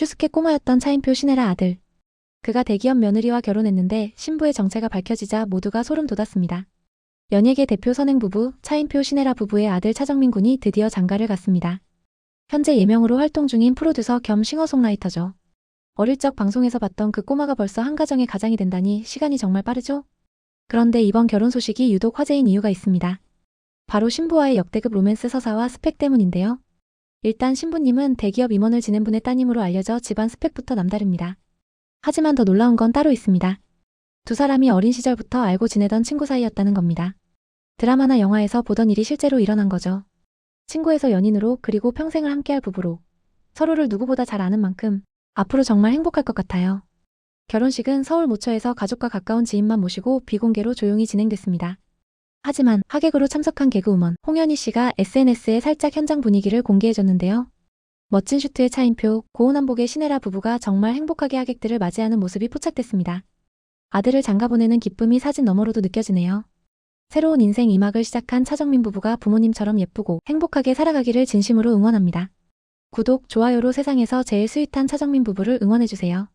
슈스케 꼬마였던 차인표 신혜라 아들. 그가 대기업 며느리와 결혼했는데 신부의 정체가 밝혀지자 모두가 소름 돋았습니다. 연예계 대표 선행 부부 차인표 신혜라 부부의 아들 차정민 군이 드디어 장가를 갔습니다. 현재 예명으로 활동 중인 프로듀서 겸 싱어송라이터죠. 어릴 적 방송에서 봤던 그 꼬마가 벌써 한 가정의 가장이 된다니 시간이 정말 빠르죠? 그런데 이번 결혼 소식이 유독 화제인 이유가 있습니다. 바로 신부와의 역대급 로맨스 서사와 스펙 때문인데요. 일단 신부님은 대기업 임원을 지낸 분의 따님으로 알려져 집안 스펙부터 남다릅니다. 하지만 더 놀라운 건 따로 있습니다. 두 사람이 어린 시절부터 알고 지내던 친구 사이였다는 겁니다. 드라마나 영화에서 보던 일이 실제로 일어난 거죠. 친구에서 연인으로 그리고 평생을 함께할 부부로 서로를 누구보다 잘 아는 만큼 앞으로 정말 행복할 것 같아요. 결혼식은 서울 모처에서 가족과 가까운 지인만 모시고 비공개로 조용히 진행됐습니다. 하지만 하객으로 참석한 개그우먼 홍현희 씨가 SNS에 살짝 현장 분위기를 공개해줬는데요. 멋진 슈트의 차인표, 고운 한복의 신혜라 부부가 정말 행복하게 하객들을 맞이하는 모습이 포착됐습니다. 아들을 장가 보내는 기쁨이 사진 너머로도 느껴지네요. 새로운 인생 2막을 시작한 차정민 부부가 부모님처럼 예쁘고 행복하게 살아가기를 진심으로 응원합니다. 구독, 좋아요로 세상에서 제일 스윗한 차정민 부부를 응원해주세요.